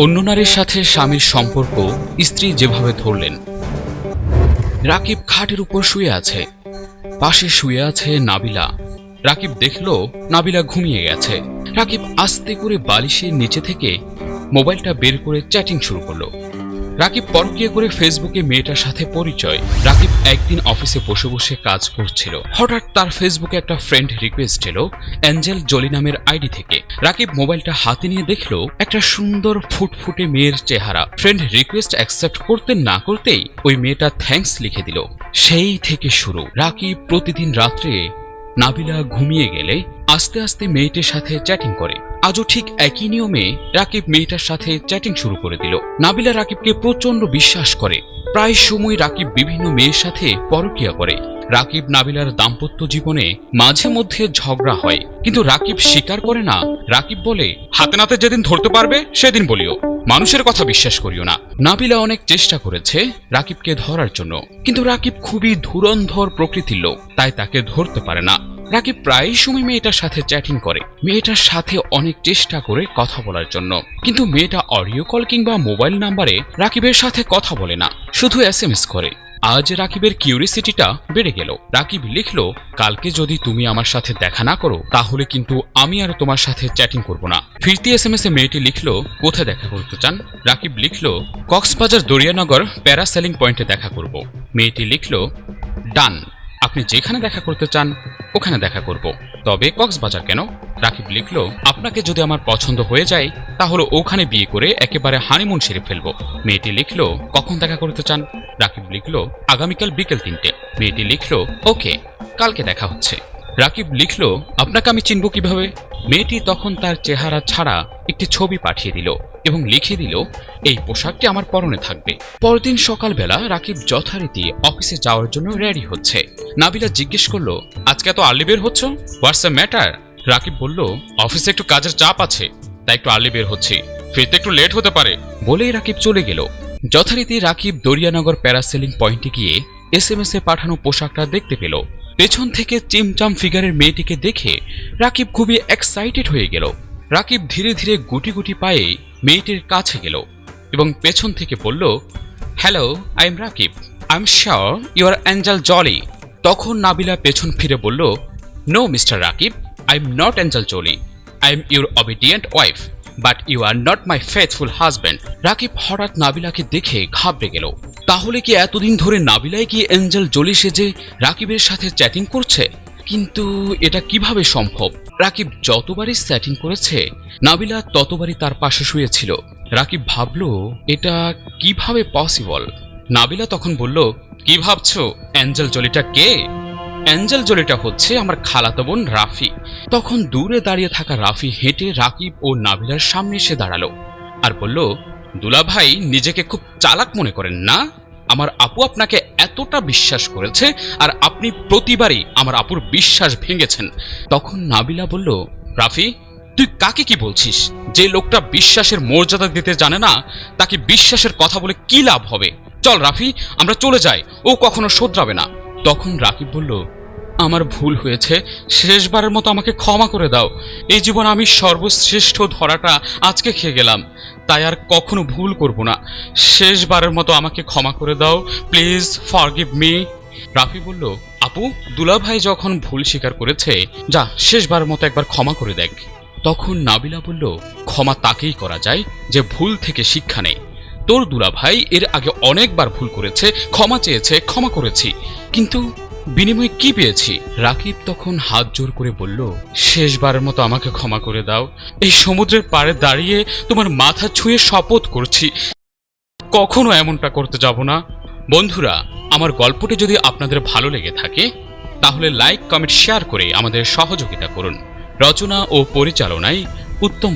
অন্য নারীর সাথে স্বামীর সম্পর্ক স্ত্রী যেভাবে ধরলেন। রাকিব খাটের উপর শুয়ে আছে। পাশে শুয়ে আছে নাবিলা। রাকিব দেখল নাবিলা ঘুমিয়ে গেছে। রাকিব আস্তে করে বালিশের নিচে থেকে মোবাইলটা বের করে চ্যাটিং শুরু করল। রাকিব পরকীয় করে ফেসবুকে মেয়েটার সাথে পরিচয়। রাকিব একদিন অফিসে বসে বসে কাজ করছিল। হঠাৎ তার ফেসবুকে একটা ফ্রেন্ড রিকোয়েস্ট এলো, অ্যাঞ্জেল জলি নামের আইডি থেকে। রাকিব মোবাইলটা হাতে নিয়ে দেখল, একটা সুন্দর ফুটফুটে মেয়ের চেহারা। ফ্রেন্ড রিকোয়েস্ট অ্যাকসেপ্ট করতে না করতেই ওই মেয়েটা থ্যাঙ্কস লিখে দিল। সেই থেকে শুরু। রাকিব প্রতিদিন রাত্রে নাবিলা ঘুমিয়ে গেলে আস্তে আস্তে মেয়েটির সাথে চ্যাটিং করে। আজও ঠিক একই নিয়মে রাকিব মেয়েটার সাথে চ্যাটিং শুরু করে দিল। নাবিলা রাকিবকে প্রচণ্ড বিশ্বাস করে। প্রায় সময় রাকিব বিভিন্ন মেয়ের সাথে পরকিয়া করে। রাকিব নাবিলার দাম্পত্য জীবনে মাঝে মধ্যে ঝগড়া হয়। কিন্তু রাকিব স্বীকার করে না। রাকিব বলে, হাতে নাতে যেদিন ধরতে পারবে, সেদিন বলিও। মানুষের কথা বিশ্বাস করিও না। নাবিলা অনেক চেষ্টা করেছে রাকিবকে ধরার জন্য। কিন্তু রাকিব খুবই ধুরন্ধর প্রকৃতির লোক, তাই তাকে ধরতে পারে না। রাকিব প্রায় সময় মেয়েটার সাথে চ্যাটিং করে, মেয়েটার সাথে অনেক চেষ্টা করে কথা বলার জন্য। কিন্তু মেয়েটা অডিও কল কিংবা মোবাইল নাম্বারে রাকিবের সাথে কথা বলে না, শুধু এস করে। আজ রাকিবের কিউরিসিটিটা বেড়ে গেল। রাকিব লিখল, কালকে যদি তুমি আমার সাথে দেখা না করো, তাহলে কিন্তু আমি আর তোমার সাথে চ্যাটিং করব না। ফিরতি এস এম এস এ মেয়েটি লিখল, কোথায় দেখা করতে চান? রাকিব লিখল, কক্সবাজার দরিয়ানগর প্যারাসেলিং পয়েন্টে দেখা করব। মেয়েটি লিখল, ডান, আপনি যেখানে দেখা করতে চান ওখানে দেখা করব। তবে কক্সবাজার কেন? রাকিব লিখলো, আপনাকে যদি আমার পছন্দ হয়ে যায়, তাহলে ওখানে বিয়ে করে একেবারে হানিমুন সেরে ফেলব। মেয়েটি লিখলো, কখন দেখা করতে চান? রাকিব লিখলো, আগামীকাল বিকেল তিনটে। মেয়েটি লিখলো, ওকে, কালকে দেখা হচ্ছে। রাকিব লিখলো, আপনাকে আমি চিনব কীভাবে? মেয়েটি তখন তার চেহারা ছাড়া একটি ছবি পাঠিয়ে দিল এবং লিখে দিল, এই পোশাকটি আমার পরনে থাকবে। পরদিন সকালবেলা রাকিব যথারীতি অফিসে যাওয়ার জন্য রেডি হচ্ছে। নাবিলা জিজ্ঞেস করল, আজকে এত আর্লি বের হচ্ছ? হোয়াটস এ ম্যাটার রাকিব বলল, অফিসে একটু কাজের চাপ আছে, তাই একটু আর্লি বের হচ্ছি। ফিরতে একটু লেট হতে পারে। বলেই রাকিব চলে গেল। যথারীতি রাকিব দরিয়ানগর প্যারাসেলিং পয়েন্টে গিয়ে এস এম এস এ পাঠানো পোশাকটা দেখতে পেল। পেছন থেকে চিমচাম ফিগারের মেয়েটিকে দেখে রাকিব খুবই এক্সাইটেড হয়ে গেল। রাকিব ধীরে ধীরে গুটি গুটি পায়ে মেয়েটির কাছে গেল এবং পেছন থেকে বলল hello I am Rakib I am sure you are Angel Jolie তখন নাবিলা পেছন ফিরে বলল no mister Rakib I am not Angel Jolie I am your obedient wife but you are not my faithful husband Rakib হঠাৎ নাবিলাকে দেখে ঘাবড়ে গেল। তাহলে কি এতদিন ধরে নাবিলায় কি অ্যাঞ্জেল জলি সেজে রাকিবের সাথে চ্যাটিং করছে? কিন্তু এটা কীভাবে সম্ভব? রাকিব যতবারই চ্যাটিং করেছে, নাবিলা ততবারই তার পাশে শুয়েছিল রাকিব ভাবল, এটা কীভাবে পসিবল নাবিলা তখন বলল, কি ভাবছ? অ্যাঞ্জেল জলিটা কে? অ্যাঞ্জেল জলিটা হচ্ছে আমার খালাতো বোন রাফি। তখন দূরে দাঁড়িয়ে থাকা রাফি হেঁটে রাকিব ও নাবিলার সামনে এসে দাঁড়াল আর বলল দুলাভাই নিজেকে খুব চালাক মনে করেন না? আমার আপু আপনাকে এতটা বিশ্বাস করেছে আর আপনি প্রতিবারই আমার আপুর বিশ্বাস ভেঙেছেন। তখন নাবিলা বলল, রাফি, তুই কাকে কি বলছিস? যে লোকটা বিশ্বাসের মর্যাদা দিতে জানে না, তাকে বিশ্বাসের কথা বলে কি লাভ হবে? চল রাফি, আমরা চলে যাই। ও কখনো শোধরাবে না। তখন রাকিব বলল, আমার ভুল হয়েছে। শেষবারের মতো আমাকে ক্ষমা করে দাও। এই জীবন আমি সর্বশ্রেষ্ঠ ধরাটা আজকে খেয়ে গেলাম। তাই আর কখনো ভুল করব না। শেষবারের মতো আমাকে ক্ষমা করে দাও। Please forgive me. রাফি বলল, আপু, দুলাভাই যখন ভুল স্বীকার করেছে, যা, শেষবারের মতো একবার ক্ষমা করে দেখ। তখন নাবিলা বলল, ক্ষমা তাকেই করা যায় যে ভুল থেকে শিক্ষা নেই তোর দুলাভাই এর আগে অনেকবার ভুল করেছে, ক্ষমা চেয়েছে, ক্ষমা করেছি। কিন্তু বিনিময়ে কি পেয়েছি? রাকিব তখন হাত জোর করে বলল শেষবারের মতো আমাকে ক্ষমা করে দাও। এই সমুদ্রের পাড়ে দাঁড়িয়ে তোমার মাথা ছুঁয়ে শপথ করছি। কখনো এমনটা করতে যাব না। বন্ধুরা, আমার গল্পটি যদি আপনাদের ভালো লেগে থাকে, তাহলে লাইক, কমেন্ট, শেয়ার করে আমাদের সহযোগিতা করুন। রচনা ও পরিচালনায় উত্তম